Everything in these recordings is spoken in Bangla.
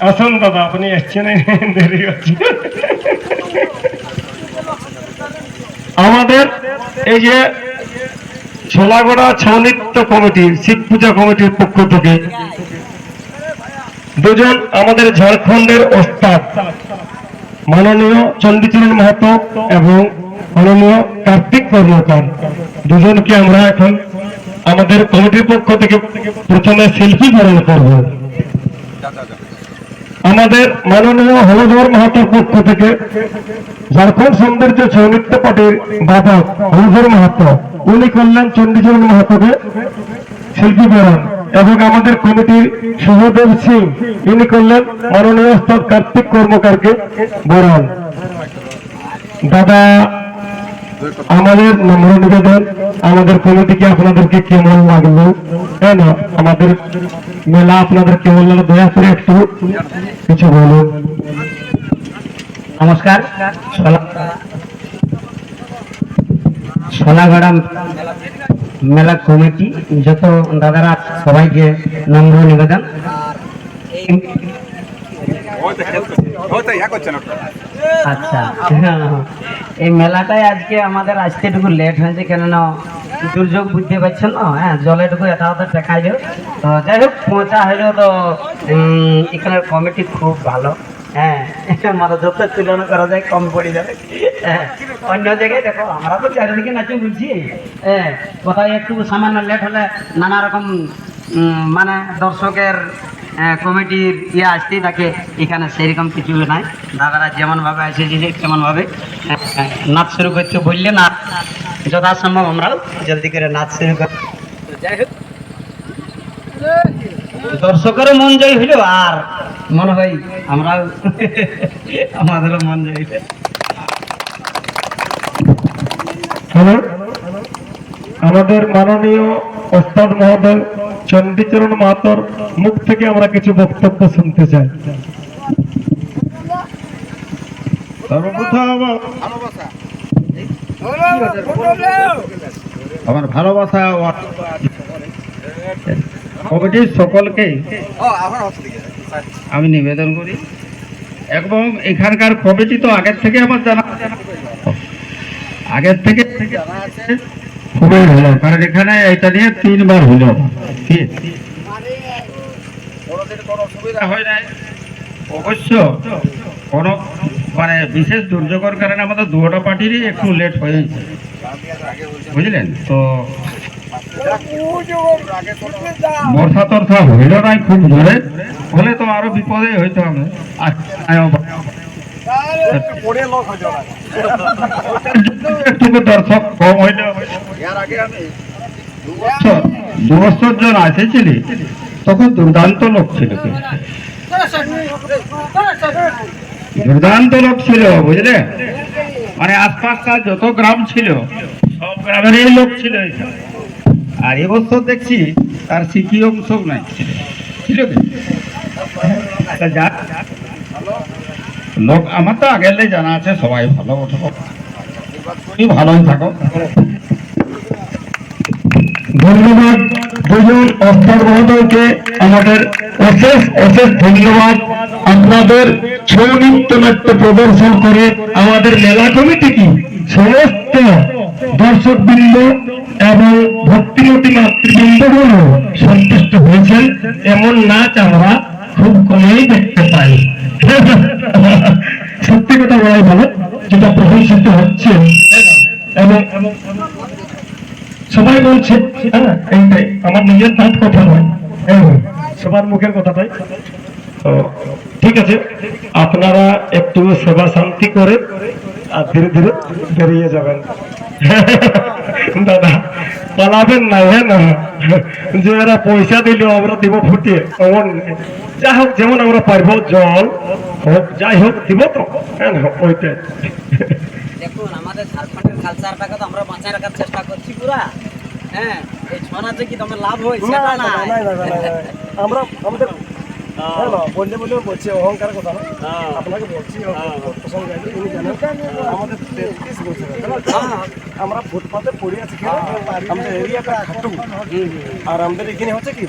আসুন দাদা আপনি এসছেন দেরি হচ্ছে আমাদের এই যে ছোলাগড়া ছৌনিত্য কমিটির শিব পূজা কমিটির পক্ষ থেকে দুজন আমাদের ঝাড়খণ্ডের ওস্তাদ, মাননীয় চণ্ডীচরণ মাহাতো এবং মাননীয় কার্তিক কর্মকার। দুজনকে আমরা এখন আমাদের কমিটির পক্ষ থেকে প্রথমে শিল্পী বরণ করব। আমাদের মাননীয় হলধর মাহাতোর পক্ষ থেকে ঝাড়খণ্ড সৌন্দর্য সৌনিত্য পার্টির বাদক হলধর মাহাতো, উনি করলেন চণ্ডীচরণ মাহাতোকে শিল্পী বরণ এবং আমাদের কমিটির শুভদেব সিং, ইনি করলেন মাননীয় কার্তিক কর্মকারকে বরণ দাদা আমাদের নম্র নিবেদন আমাদের কমিটিকে আপনাদেরকে কেমন লাগল? তাই না? আমাদের মেলা আপনাদের কেমন লাগল? দয়া করে একটু কিছু বলুন। নমস্কার। সোনাগড়া মেলা কমিটি যত দাদারা সবাইকে নম্র নিবেদন। আচ্ছা এই মেলাটাই আজকে আমাদের আসতে একটু লেট হয়েছে কেননা দুর্যোগ বুঝতে পারছেন না হ্যাঁ জলেটুকু এটা ওদের দেখাইল তো যাই হোক পৌঁছা হইল তো এখানের কমিটি খুব ভালো হ্যাঁ মানে যত তুলনা করা যায় কম পড়ে যাবে হ্যাঁ, অন্য জায়গায় দেখো আমরা তো চারিদিকে নাচে বুঝছি হ্যাঁ কোথায় একটু সামান্য লেট হলে নানা রকম মানে দর্শকের কমিটির ইয়ে আসতেই থাকে, এখানে সেরকম কিছু নাই। দাদারা যেমন ভাবে এসেছে তেমন ভাবে নাচ শুরু করতে বললে না, যথাসম্ভব আমরাও জলদি করে নাচ শুরু করি। দর্শকেরও মন জয় হইল, আর মনে হয় আমরাও আমাদেরও মন জয় আমাদের মাননীয় ওস্তাদ মহোদয় চণ্ডীচরণ মাতর মুখ থেকে আমরা কিছু বক্তব্য শুনতে চাই। আমার ভালোবাসা ও কমিটির সকলকে আমি নিবেদন করি। এবং এখানকার কমিটি তো আগের থেকে আমার জানা আগের থেকে জানা খুবই ভালো। কারণ এখানে এটা নিয়ে তিনবার হইল হয় নাই। অবশ্য কোনো মানে বিশেষ দুর্যোগের কারণে আমাদের দুটো পার্টিরই একটু লেট হয়েছে। বুঝলেন? তো বর্ষা টর্ষা হইল নাই খুব জোরে। হলে তো আরও বিপদে হইতো আমি একটু দর্শক কম হইলে বছর দু বছর জন এসেছিলি তখন দুর্দান্ত লোক ছিল দুর্দান্ত লোক ছিল, বুঝলে? মানে আশপাশকার যত গ্রাম ছিল, সব গ্রামেরই লোক ছিল আর এবছর দেখছি, তার সিকি অংশ নাই। ছিল লোক, আমার তো আগের জানা আছে, সবাই ভালো তুমি ভালোই থাকো। ধন্যবাদ দুজন ওস্তাদ মহোদয়কে আমাদের অশেষ অশেষ ধন্যবাদ। আপনাদের ছৌ নৃত্য নাট্য প্রদর্শন করে আমাদের মেলা কমিটি কি? সমস্ত দর্শক বৃন্দ এবং ভক্তিমতী মাতৃবৃন্দগুলো সন্তুষ্ট হয়েছেন। এমন নাচ আমরা খুব কমেই দেখতে পাই। সত্যি কথা বলাই ভালো, যেটা প্রশংসিত হচ্ছে। এবং সবাই বলছে হ্যাঁ আমার নিজের পাঠ কথা নয়। সবার মুখের কথা কথাটাই তো, ঠিক আছে, আপনারা একটু সেবা শান্তি করে আর ধীরে ধীরে বেরিয়ে যাবেন। দাদা, পালাবেন না হ্যাঁ না। যে এরা পয়সা দিল, আমরা দিব ফুটিয়ে এমন যাই হোক, যেমন আমরা পারব, জল হোক, যাই হোক, দিব তো হ্যাঁ ওইটাই। দেখুন আমাদের ঝাড়খণ্ডের কালচারটাকে তো আমরা বাঁচায় রাখার চেষ্টা করছি পুরা। হ্যাঁ এই ছনাতে কি তোমার লাভ হয় সেটা না আমরা আমাদের হ্যাঁ। বললে বললে বলছি অহংকার কথা না। হ্যাঁ। আপনাকে বলছি আমাদের তেত্রিশ বছর আমরা ফুটপাতে পড়ে আছি আমাদের এরিয়াটা খাটু। আর আমাদের এখানে হচ্ছে কি?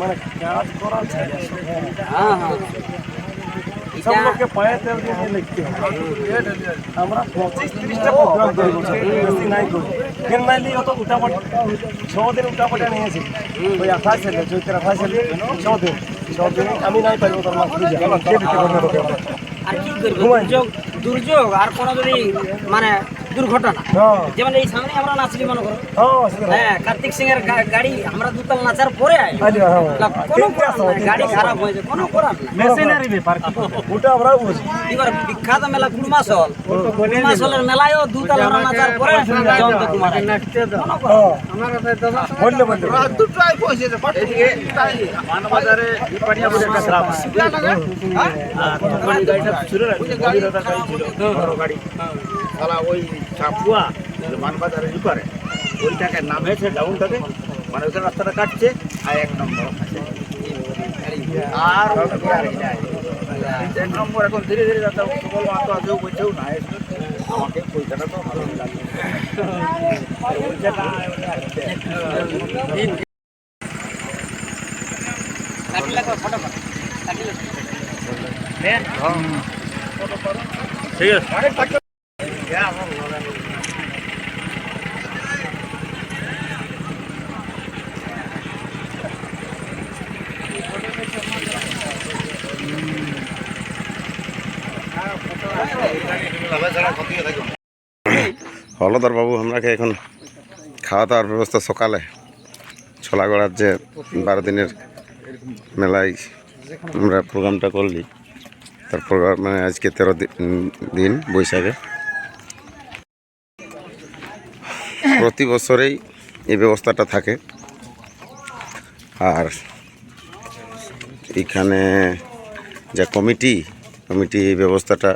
মানে কাজ করার হ্যাঁ হ্যাঁ। সব লোককে পায়ে তেল দিয়ে লিখতে আমরা পঁচিশ তিরিশটা প্রোগ্রাম করি বছরে, বেশি নাই করি কেন নাইলি অত উল্টাপাল্টা ছ দিন উল্টাপাল্টা নিয়েছি। ওই আঠাশ সালে চৈত্র আঠাশ সালে ছ দিন ছ দিন আমি নাই মাছ পারবে ওকে আমরা? আর কি করবে? দুর্যোগ দুর্যোগ? আর কোনো যদি মানে দুর্ঘটনা। হ্যাঁ। যেমন এই সামনে আমরা নাচলি মনে করো। হ্যাঁ। হ্যাঁ কার্তিক সিং এর গা- গাড়ি আমরা দুতাল নাচার পরে হ্যাঁ। কোনো গাড়ি খারাপ হয়েছে কোনো করার মেশিনারি ব্যাপার ওটা আমরাও বুঝি। এবার বিখ্যাত মেলা কুড়মাসল কুড়মাসলের মেলায়ও দুতাল আমরা নাচার পরে জয়ন্ত কুমার শালা ওই চাপুয়া মানবাজারের ইপারে ওইটাকে নামেছে ডাউনটাকে মানে ওইখানে রাস্তাটা কাটছে আর এক নম্বর আর এক নম্বর এখন ধীরে ধীরে সকল বলছেও না আমাকে পয়সাটা তো ভালো। লাগে কাটি লাগবে হলদর বাবু আমরাকে এখন খাওয়া দাওয়ার ব্যবস্থা সকালে ছলাগড়ার যে বারো দিনের মেলায় আমরা প্রোগ্রামটা করলি, তার প্রোগ্রাম মানে আজকে তেরো দিন বৈশাখে। প্রতি বছরেই এই ব্যবস্থাটা থাকে। আর এখানে যে কমিটি কমিটি এই ব্যবস্থাটা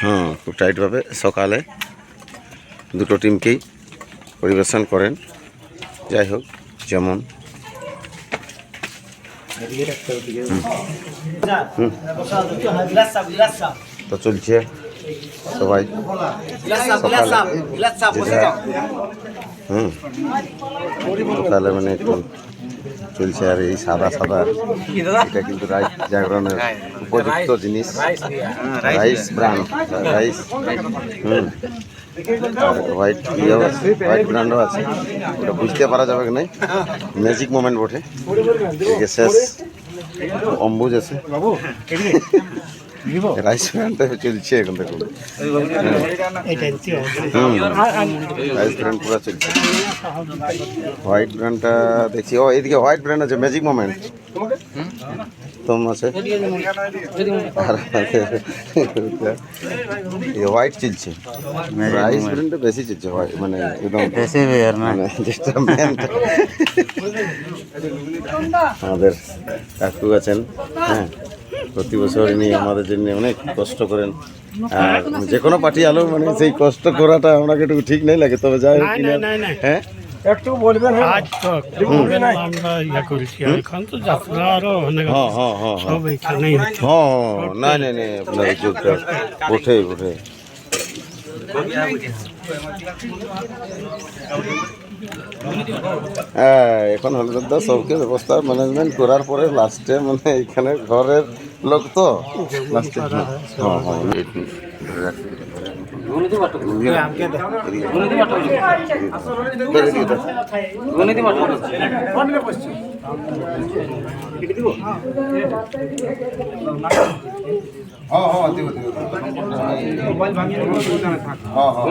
হ্যাঁ খুব টাইটভাবে। সকালে দুটো টিমকেই পরিবেশন করেন। যাই হোক যেমন। হুম। তো চলছে সবাই। সকালে। হুম। সকালে মানে একটু চলছে আর এই সাদা সাদা। এটা কিন্তু রাইস জাগরণের উপযুক্ত জিনিস। রাইস ব্র্যান্ড, রাইস, হুম। হোয়াইট ইয়েও আছে, হোয়াইট ব্র্যান্ডও আছে। ওটা বুঝতে পারা যাবে কি নাই? ম্যাজিক মোমেন্ট বটে। শেষ। অম্বুজ আছে। রাইস ব্র্যান্ডটা চলছে এখন দেখুন হুম রাইস ব্র্যান্ড পুরো চলছে হোয়াইট ব্র্যান্ডটা দেখছি ও এদিকে হোয়াইট ব্র্যান্ড আছে ম্যাজিক মোমেন্ট তোম আছে আর হোয়াইট চলছে রাইস ব্র্যান্ডটা বেশি চলছে white, মানে একদম বেশি মানে যেটা মেন আমাদের কাকু আছেন হ্যাঁ প্রতি বছর ইনি আমাদের জন্য অনেক কষ্ট করেন। আর যে কোনো পার্টি আলো মানে সেই কষ্ট করাটা আমাকে একটু ঠিক নাই লাগে তবে যাই হোক হ্যাঁ? একটু বলবেন হ্যাঁ? আজ তো আমরা ইয়া করেছি এখন তো যাত্রা আরও অনেক হ্যাঁ হ্যাঁ হ্যাঁ হ্যাঁ। সব এখানেই হ্যাঁ না না না আপনার যোগটা ওঠে হ্যাঁ এখন হলদা সবকে ব্যবস্থা ম্যানেজমেন্ট করার পরে লাস্টে মানে এখানে ঘরের লোক তো? লাস্টে হ্যাঁ হ্যাঁ ধরে হ্যাঁ হ্যাঁ দিব अँ अँ दि मोबाइल भाग अँ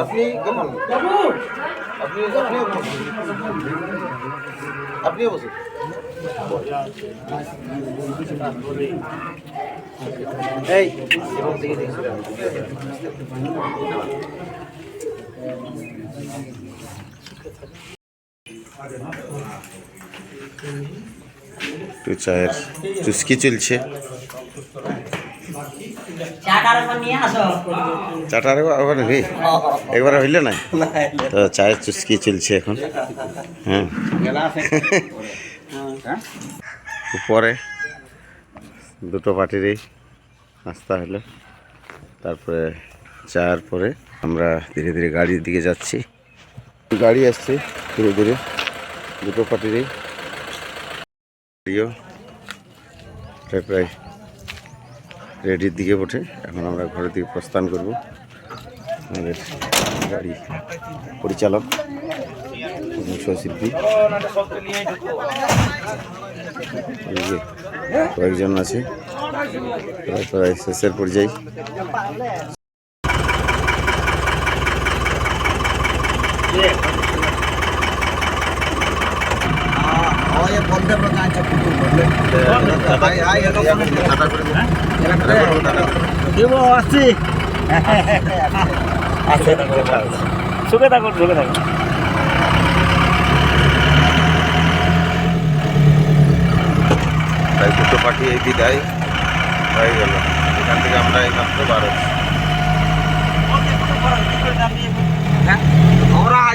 আপনি কেমন আপনি আপনিও বসুন এই এবং একটু চায়ের চুস্কি চলছে। চাটার ওখানে একবার হইলে না? তো চায়ের চুস্কি চলছে এখন। হ্যাঁ। উপরে দুটো পার্টিরই নাস্তা হলো। তারপরে চায়ের পরে আমরা ধীরে ধীরে গাড়ির দিকে যাচ্ছি। গাড়ি আসছে ধীরে ধীরে। দুটো পার্টিরই প্রায় প্রায় রেডির দিকে ওঠে এখন আমরা ঘরের দিকে প্রস্থান করব। আমাদের গাড়ি পরিচালক শিল্পী কয়েকজন আছে। প্রায় প্রায় শেষের পর্যায়ে। দেবো আসছি সুখে থাকুন সুখে থাকুন তাই দুটো পাখি এই বিদায় হয়ে গেল এখান থেকে আমরা এই মাত্র বার